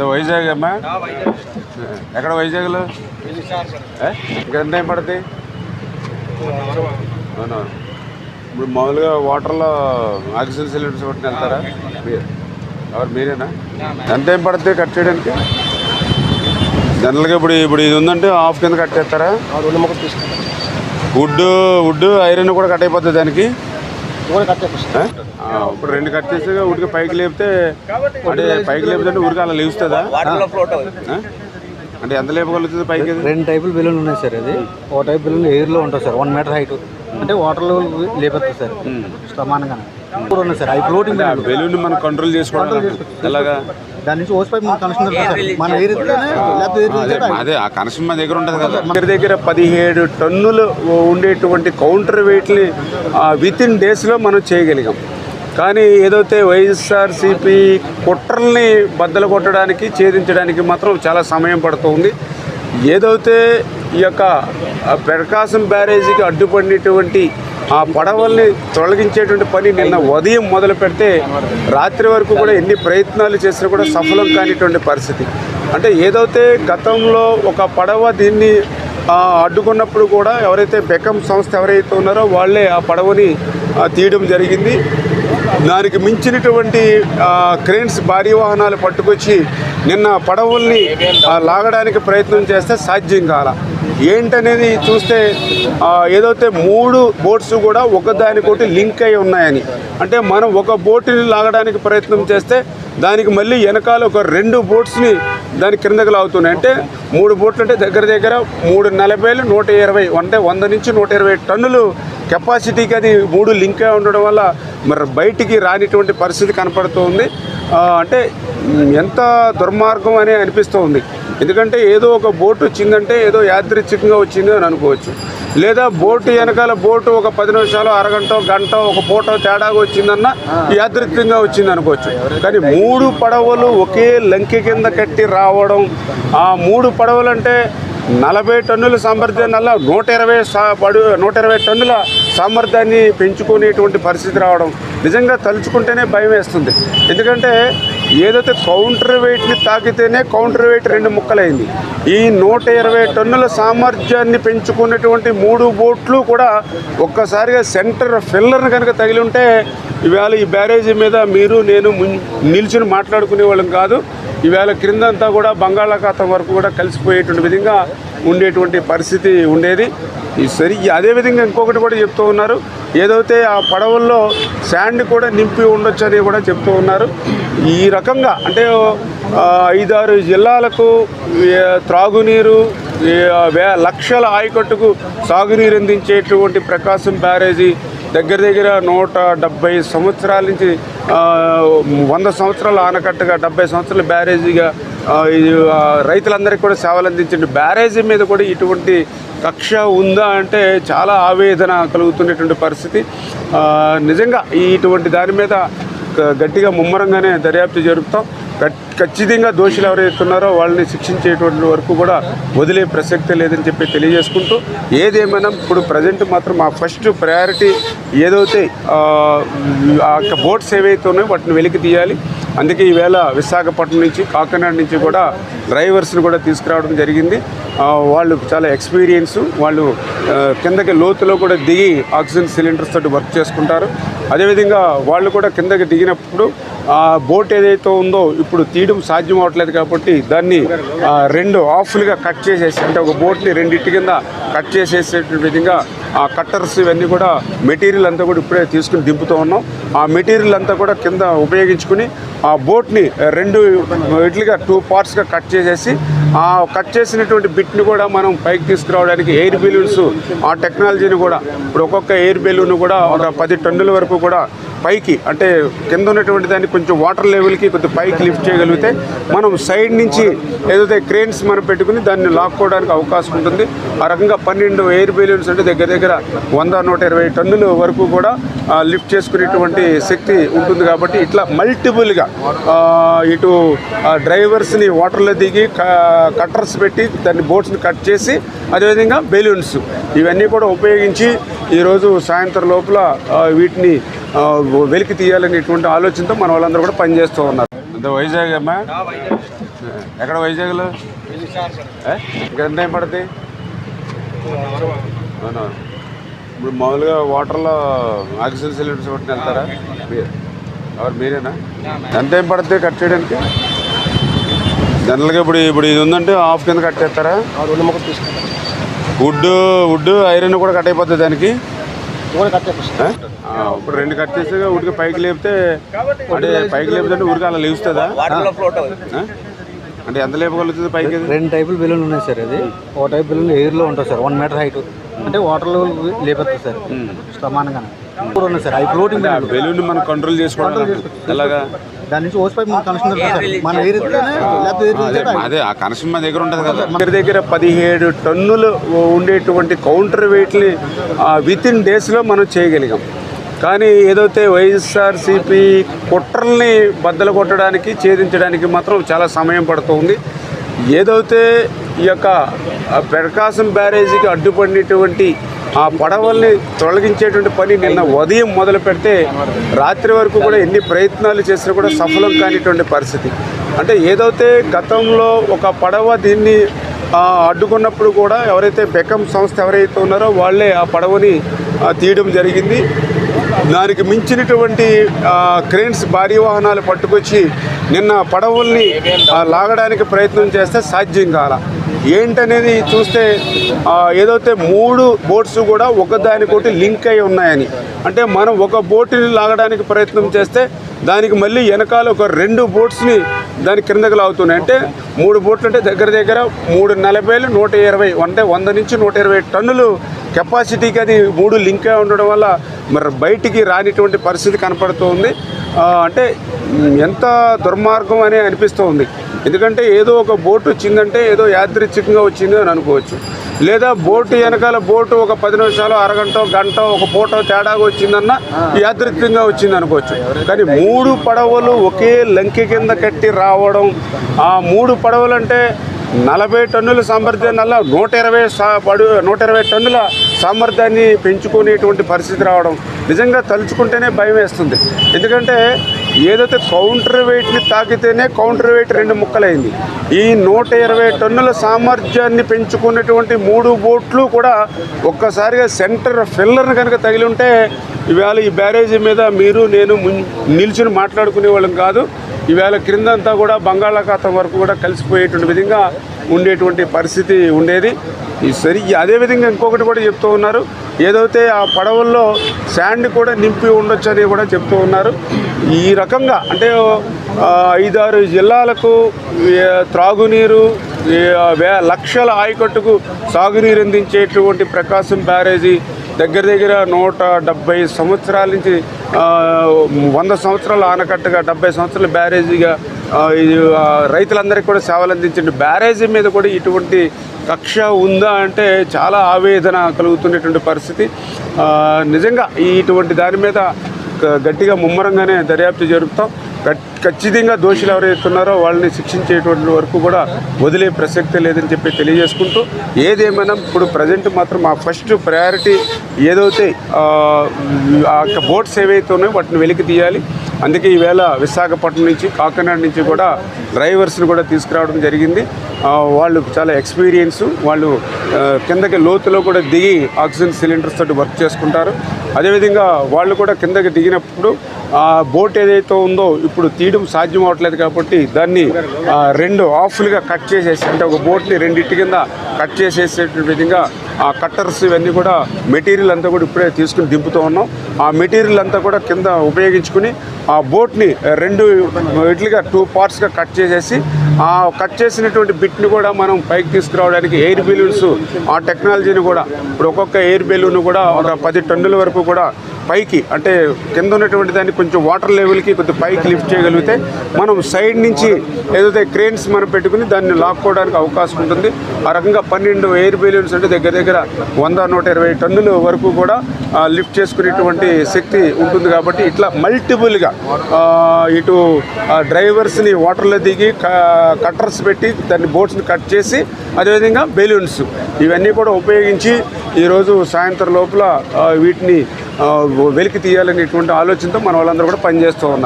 ఎంత వైజాగ్ అమ్మా? ఎక్కడ వైజాగ్లో? ఏ? ఇంకా ఎంత టైం పడుతుంది అవునా? ఇప్పుడు మామూలుగా వాటర్లో ఆక్సిజన్ సిలిండర్స్ ఒకటి వెళ్తారా? మీరు ఎవరు మీరేనా? ఎంత టైం పడుతుంది కట్ చేయడానికి? జనరల్గా ఇప్పుడు ఇప్పుడు ఇది ఉందంటే హాఫ్ కింద కట్ చేస్తారా? వుడ్ వుడ్ ఐరన్ కూడా కట్ అయిపోతుంది దానికి? కూడా కట్? ఆ, ఇప్పుడు రెండు కట్ చేసి ఉడికి పైకి లేపితే అంటే పైకి లేపితే ఉడికి అలా లేస్తుందా? అంటే ఎంత లేపగలుగుతుంది పైకి? అది? రెండు టైపులు బెలూన్ ఉన్నాయి సార్ అది. ఒక టైప్ బెలూన్ ఎయిర్లో ఉంటుంది సార్ వన్ మీటర్ హైట్ అంటే వాటర్లో లేపేస్తుంది సార్. సమానంగా కూడా ఉన్నాయి సార్ అవి ఫ్లోటింగ్ బెలూన్ మనం కంట్రోల్ చేసుకోవడం ఎలాగా? దాని నుంచి ఓస్ పైప్ కనెక్షన్ మన ఎయిర్ అదే ఆ కనెక్షన్ మా దగ్గర ఉంటుంది కదా. దగ్గర దగ్గర పదిహేడు టన్నులు ఉండేటువంటి కౌంటర్ వెయిట్ని విత్ ఇన్ డేస్లో మనం చేయగలిగాం. కానీ ఏదైతే వైఎస్ఆర్సీపీ కుట్రల్ని బద్దలు కొట్టడానికి ఛేదించడానికి మాత్రం చాలా సమయం పడుతుంది. ఏదైతే ఈ యొక్క ప్రకాశం బ్యారేజీకి అడ్డుపడినటువంటి ఆ పడవల్ని తొలగించేటువంటి పని నిన్న ఉదయం మొదలు పెడితే రాత్రి వరకు కూడా ఎన్ని ప్రయత్నాలు చేసినా కూడా సఫలం కానిటువంటి పరిస్థితి. అంటే ఏదైతే గతంలో ఒక పడవ దీన్ని అడ్డుకున్నప్పుడు కూడా ఎవరైతే బెకం సంస్థ ఎవరైతే ఉన్నారో వాళ్ళే ఆ పడవని తీయడం జరిగింది. దానికి మించినటువంటి క్రేన్స్ భారీ వాహనాలు పట్టుకొచ్చి నిన్న పడవల్ని లాగడానికి ప్రయత్నం చేస్తే సాధ్యం కాల. ఏంటనేది చూస్తే ఏదైతే మూడు బోట్స్ కూడా ఒకదానికొకటి లింక్ అయి ఉన్నాయని. అంటే మనం ఒక బోటుని లాగడానికి ప్రయత్నం చేస్తే దానికి మళ్ళీ వెనకాల ఒక రెండు బోట్స్ని దాని కిందకి లాగుతున్నాయి. అంటే మూడు బోట్లు అంటే దగ్గర దగ్గర మూడు నలభైలు నూట ఇరవై అంటే వంద నుంచి నూట ఇరవై టన్నులు కెపాసిటీకి అది మూడు లింక్ ఉండడం వల్ల మరి బయటికి రానిటువంటి పరిస్థితి కనపడుతుంది. అంటే ఎంత దుర్మార్గం అని అనిపిస్తుంది. ఎందుకంటే ఏదో ఒక బోటు వచ్చిందంటే ఏదో యాదృచ్ఛికంగా వచ్చింది అని అనుకోవచ్చు. లేదా బోటు వెనకాల బోటు ఒక పది నిమిషాలు అరగంట గంట ఒక పూట తేడాగా వచ్చిందన్న యాదృచ్ఛికంగా వచ్చింది అనుకోవచ్చు. కానీ మూడు పడవలు ఒకే లంకె కింద కట్టి రావడం ఆ మూడు పడవలు అంటే నలభై టన్నుల సామర్థ్యాన్ని నూట ఇరవై సా పడు నూట ఇరవై టన్నుల సామర్థ్యాన్ని పెంచుకునేటువంటి పరిస్థితి రావడం నిజంగా తలుచుకుంటేనే భయం వేస్తుంది. ఎందుకంటే ఏదైతే కౌంటర్ వెయిట్ని తాకితేనే కౌంటర్ వెయిట్ రెండు ముక్కలైంది. ఈ నూట ఇరవై టన్నుల సామర్థ్యాన్ని పెంచుకున్నటువంటి మూడు బోట్లు కూడా ఒక్కసారిగా సెంటర్ ఫిల్లర్ని కనుక తగిలి ఉంటే ఇవాళ ఈ బ్యారేజీ మీద మీరు నేను ముం- నిల్చుని మాట్లాడుకునే వాళ్ళం కాదు. ఈవేళ క్రిందంతా కూడా బంగాళాఖాతం వరకు కూడా కలిసిపోయేటువంటి విధంగా ఉండేటువంటి పరిస్థితి ఉండేది. ఈ సరి అదేవిధంగా ఇంకొకటి కూడా చెప్తూ ఉన్నారు. ఏదైతే ఆ పడవల్లో శాండ్ కూడా నింపి ఉండొచ్చు అని కూడా చెప్తూ ఉన్నారు. ఈ రకంగా అంటే ఐదారు జిల్లాలకు త్రాగునీరు వే లక్షల ఆయకట్టుకు సాగునీరు అందించేటువంటి ప్రకాశం బ్యారేజీ దగ్గర దగ్గర నూట డెబ్బై సంవత్సరాల నుంచి వంద సంవత్సరాల ఆనకట్టగా డెబ్బై సంవత్సరాల బ్యారేజీగా రైతులందరికీ కూడా సేవలు అందించండి. బ్యారేజీ మీద కూడా ఇటువంటి కక్ష ఉందా అంటే చాలా ఆవేదన కలుగుతున్నటువంటి పరిస్థితి. నిజంగా ఈ ఇటువంటి దాని మీద గ- గట్టిగా ముమ్మరంగానే దర్యాప్తు జరుపుతాం. ఖచ్చితంగా దోషులు ఎవరైతే ఉన్నారో వాళ్ళని శిక్షించేటువంటి వరకు కూడా వదిలే ప్రసక్తే లేదని చెప్పి తెలియజేసుకుంటూ ఏదేమైనా ఇప్పుడు ప్రజెంట్ మాత్రం మా ఫస్ట్ ప్రయారిటీ ఏదైతే ఆ, ఆ యొక్క బోట్స్ ఏవైతే ఉన్నాయో వాటిని వెలికి తీయాలి. అందుకే ఈవేళ విశాఖపట్నం నుంచి కాకినాడ నుంచి కూడా డ్రైవర్స్ని కూడా తీసుకురావడం జరిగింది. వాళ్ళు చాలా ఎక్స్పీరియన్స్ వాళ్ళు కిందకి లోతులో కూడా దిగి ఆక్సిజన్ సిలిండర్స్ తోటి వర్క్ చేసుకుంటారు. అదేవిధంగా వాళ్ళు కూడా కిందకి దిగినప్పుడు ఆ బోట్ ఏదైతే ఉందో ఇప్పుడు తీయడం సాధ్యం అవ్వట్లేదు కాబట్టి దాన్ని రెండు ఆఫ్లుగా కట్ చేసేసి అంటే ఒక బోట్ని రెండింటి కింద కట్ చేసేసే విధంగా ఆ కట్టర్స్ ఇవన్నీ కూడా మెటీరియల్ అంతా కూడా ఇప్పుడే తీసుకుని దింపుతూ ఉన్నాం. ఆ మెటీరియల్ అంతా కూడా కింద ఉపయోగించుకుని ఆ బోట్ని రెండు ఇట్లుగా టూ పార్ట్స్గా కట్ చేసేసి ఆ కట్ చేసినటువంటి బిట్ని కూడా మనం పైకి తీసుకురావడానికి ఎయిర్ బెలూన్స్ ఆ టెక్నాలజీని కూడా ఇప్పుడు ఒక్కొక్క ఎయిర్ బెలూన్ కూడా ఒక పది టన్నుల వరకు కూడా పైకి అంటే కింద ఉన్నటువంటి దాన్ని కొంచెం వాటర్ లెవెల్కి కొంచెం పైకి లిఫ్ట్ చేయగలిగితే మనం సైడ్ నుంచి ఏదైతే క్రేన్స్ మనం పెట్టుకుని దాన్ని లాక్కోవడానికి అవకాశం ఉంటుంది. ఆ రకంగా పన్నెండు ఎయిర్ బెలూన్స్ అంటే దగ్గర దగ్గర వంద నూట ఇరవై టన్నుల వరకు కూడా లిఫ్ట్ చేసుకునేటువంటి శక్తి ఉంటుంది కాబట్టి ఇట్లా మల్టిపుల్గా ఇటు ఆ, డ్రైవర్స్ని వాటర్లో దిగి కట్టర్స్ పెట్టి దాన్ని బోట్స్ని కట్ చేసి అదేవిధంగా బెలూన్స్ ఇవన్నీ కూడా ఉపయోగించి ఈరోజు సాయంత్రం లోపల వీటిని వెలికి తీయాలనేటువంటి ఆలోచనతో మన వాళ్ళందరూ కూడా పనిచేస్తూ ఉన్నారు. అంత వైజాగ్ అమ్మా? ఎక్కడ వైజాగ్లో? ఏ? ఇంకా ఎంత టైం పడుతుంది అవునా? ఇప్పుడు మామూలుగా వాటర్లో ఆక్సిజన్ సిలిండర్స్ పట్టుకుని వెళ్తారా? మీరు? ఎవరు మీరేనా? ఎంత టైం పడుతుంది కట్ చేయడానికి? జనరల్గా ఇప్పుడు ఇప్పుడు ఇది ఉందంటే హాఫ్ కింద కట్ చేస్తారా? వుడ్ వుడ్ ఐరన్ కూడా కట్ అయిపోతుంది దానికి? ఇప్పుడు రెండు కట్ చేస్తే ఉడికి పైకి లేపితే అంటే పైకి లేపితే ఉడికి అలా లేస్తుందా? అంటే ఎంత లేపగలుగుతుంది పైకి? రెండు టైపులు బెలూన్లు ఉన్నాయి సార్ అది. ఒక టైప్ బెలూన్ ఎయిర్లో ఉంటుంది సార్ వన్ మీటర్ హైట్ అంటే వాటర్లో లేపేస్తుంది సార్ సమానంగా కూడా ఉన్నాయి సార్ అవి ఫ్లోటింగ్ బెలూన్ మనం కంట్రోల్ చేసుకోవడం ఎలాగా? దాని నుంచి ఓస్ పైప్ మన కనెక్షన్ మన అదే ఆ కనెక్షన్ మా దగ్గర ఉంటుంది కదా. దగ్గర దగ్గర పదిహేడు టన్నులు ఉండేటువంటి కౌంటర్ వెయిట్ని విత్ ఇన్ డేస్లో మనం చేయగలిగాం. కానీ ఏదైతే వైఎస్ఆర్సీపీ కుట్రల్ని బద్దలు కొట్టడానికి ఛేదించడానికి మాత్రం చాలా సమయం పడుతుంది. ఏదైతే ఈ యొక్క ప్రకాశం బ్యారేజీకి అడ్డుపడినటువంటి ఆ పడవల్ని తొలగించేటువంటి పని నిన్న ఉదయం మొదలు పెడితే రాత్రి వరకు కూడా ఎన్ని ప్రయత్నాలు చేసినా కూడా సఫలం కానిటువంటి పరిస్థితి. అంటే ఏదైతే గతంలో ఒక పడవ దీన్ని అడ్డుకున్నప్పుడు కూడా ఎవరైతే బెకం సంస్థ ఎవరైతే ఉన్నారో వాళ్ళే ఆ పడవని తీయడం జరిగింది. దానికి మించినటువంటి క్రేన్స్ భారీ వాహనాలు పట్టుకొచ్చి నిన్న పడవల్ని లాగడానికి ప్రయత్నం చేస్తే సాధ్యం కాల. ఏంటనేది చూస్తే ఏదైతే మూడు బోట్స్ కూడా ఒకదానికొకటి లింక్ అయి ఉన్నాయని. అంటే మనం ఒక బోటుని లాగడానికి ప్రయత్నం చేస్తే దానికి మళ్ళీ వెనకాల ఒక రెండు బోట్స్ని దాని కిందకి లాగుతున్నాయి. అంటే మూడు బోట్లు అంటే దగ్గర దగ్గర మూడు నలభైలు నూట ఇరవై అంటే వంద నుంచి నూట ఇరవై టన్నులు కెపాసిటీకి అది మూడు లింక్ అయి ఉండడం వల్ల మరి బయటికి రానిటువంటి పరిస్థితి కనపడుతుంది. అంటే ఎంత దుర్మార్గం అని అనిపిస్తుంది. ఎందుకంటే ఏదో ఒక బోటు వచ్చిందంటే ఏదో యాదృచ్ఛికంగా వచ్చింది అని అనుకోవచ్చు. లేదా బోటు వెనకాల బోటు ఒక పది నిమిషాలు అరగంట గంట ఒక పూట తేడాగా వచ్చిందన్న యాదృత్యంగా వచ్చింది అనుకోవచ్చు. కానీ మూడు పడవలు ఒకే లంకె కింద కట్టి రావడం ఆ మూడు పడవలు అంటే నలభై టన్నుల సామర్థ్యాన్ని నూట ఇరవై పడు నూట ఇరవై టన్నుల సామర్థ్యాన్ని పెంచుకునేటువంటి పరిస్థితి రావడం నిజంగా తలుచుకుంటేనే భయం వేస్తుంది. ఎందుకంటే ఏదైతే కౌంటర్ వెయిట్ని తాకితేనే కౌంటర్ వెయిట్ రెండు ముక్కలైంది. ఈ నూట ఇరవై టన్నుల సామర్థ్యాన్ని పెంచుకున్నటువంటి మూడు బోట్లు కూడా ఒక్కసారిగా సెంటర్ ఫిల్లర్ని కనుక తగిలి ఉంటే ఇవాళ ఈ బ్యారేజీ మీద మీరు నేను నిల్చుని మాట్లాడుకునే వాళ్ళం కాదు. ఈవేళ క్రిందంతా కూడా బంగాళాఖాతం వరకు కూడా కలిసిపోయేటువంటి విధంగా ఉండేటువంటి పరిస్థితి ఉండేది. సరి అదేవిధంగా ఇంకొకటి కూడా చెప్తూ ఉన్నారు. ఏదైతే ఆ పడవల్లో శాండ్ కూడా నింపి ఉండొచ్చు అని కూడా చెప్తూ ఉన్నారు. ఈ రకంగా అంటే ఐదారు జిల్లాలకు త్రాగునీరు వే లక్షల ఆయకట్టుకు సాగునీరు అందించేటువంటి ప్రకాశం బ్యారేజీ దగ్గర దగ్గర నూట డెబ్బై సంవత్సరాల నుంచి వంద సంవత్సరాలు ఆనకట్టగా డెబ్బై సంవత్సరాల బ్యారేజీగా రైతులందరికీ కూడా సేవలు అందించండి. బ్యారేజీ మీద కూడా ఇటువంటి కక్ష ఉందా అంటే చాలా ఆవేదన కలుగుతున్నటువంటి పరిస్థితి. నిజంగా ఈ ఇటువంటి దాని మీద గ- గట్టిగా ముమ్మరంగానే దర్యాప్తు జరుపుతాం. ఖచ్చితంగా దోషులు ఎవరైతే ఉన్నారో వాళ్ళని శిక్షించేటువంటి వరకు కూడా వదిలే ప్రసక్తే లేదని చెప్పి తెలియజేసుకుంటూ ఏదేమైనా ఇప్పుడు ప్రజెంట్ మాత్రం మా ఫస్ట్ ప్రయారిటీ ఏదైతే ఆ, ఆ యొక్క బోట్స్ ఏవైతే ఉన్నాయో వాటిని వెలికి తీయాలి. అందుకే ఈవేళ విశాఖపట్నం నుంచి కాకినాడ నుంచి కూడా డ్రైవర్స్ని కూడా తీసుకురావడం జరిగింది. వాళ్ళు చాలా ఎక్స్పీరియన్స్ వాళ్ళు కిందకి లోతులో కూడా దిగి ఆక్సిజన్ సిలిండర్స్ తోటి వర్క్ చేసుకుంటారు. అదేవిధంగా వాళ్ళు కూడా కిందకి దిగినప్పుడు ఆ బోట్ ఏదైతే ఉందో ఇప్పుడు తీయడం సాధ్యం అవ్వట్లేదు కాబట్టి దాన్ని రెండు ఆఫ్లుగా కట్ చేసేసి అంటే ఒక బోట్ని రెండింటి కింద కట్ చేసేసే విధంగా ఆ కట్టర్స్ ఇవన్నీ కూడా మెటీరియల్ అంతా కూడా ఇప్పుడే తీసుకుని దింపుతూ ఉన్నాం. ఆ మెటీరియల్ అంతా కూడా కింద ఉపయోగించుకుని ఆ బోట్ని రెండు ఇట్లుగా టూ పార్ట్స్గా కట్ చేసేసి ఆ కట్ చేసినటువంటి బిట్ని కూడా మనం పైకి తీసుకురావడానికి ఎయిర్ బెలూన్స్ ఆ టెక్నాలజీని కూడా ఇప్పుడు ఒక్కొక్క ఎయిర్ బెలూన్ కూడా ఒక పది టన్నుల వరకు కూడా పైకి అంటే కింద ఉన్నటువంటి దాన్ని కొంచెం వాటర్ లెవెల్కి కొంచెం పైకి లిఫ్ట్ చేయగలిగితే మనం సైడ్ నుంచి ఏదైతే క్రేన్స్ మనం పెట్టుకుని దాన్ని లాక్కోవడానికి అవకాశం ఉంటుంది. ఆ రకంగా పన్నెండు ఎయిర్ బెలూన్స్ అంటే దగ్గర దగ్గర వంద నూట ఇరవై టన్నుల వరకు కూడా లిఫ్ట్ చేసుకునేటువంటి శక్తి ఉంటుంది కాబట్టి ఇట్లా మల్టిపుల్గా ఇటు ఆ, డ్రైవర్స్ని వాటర్లో దిగి కట్టర్స్ పెట్టి దాన్ని బోట్స్ని కట్ చేసి అదేవిధంగా బెలూన్స్ ఇవన్నీ కూడా ఉపయోగించి ఈరోజు సాయంత్రం లోపల వీటిని వెలికి తీయాలనేటువంటి ఆలోచనతో మన వాళ్ళందరూ కూడా పనిచేస్తూ ఉన్నారు.